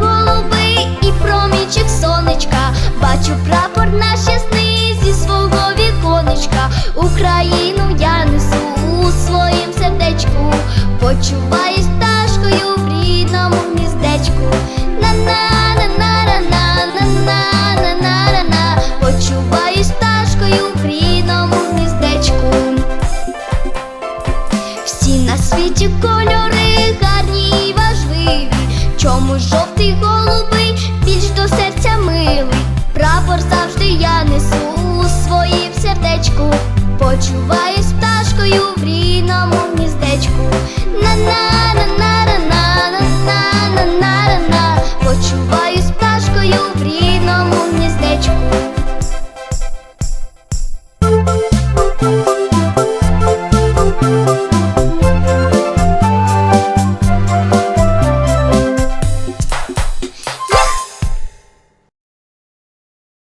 голубий і промінчик сонечка. Бачу прапор наш ясний зі свого віконечка. Україну я несу у своїм сердечку. Почуваюсь пташкою в рідному гніздечку. на на на на на на на на в рідному гніздечку. Всі на світі кольори. Чому жовтий голубий більш до серця милий? Прапор завжди я несу у своїм сердечку. Почуваюсь пташкою в гніздечку.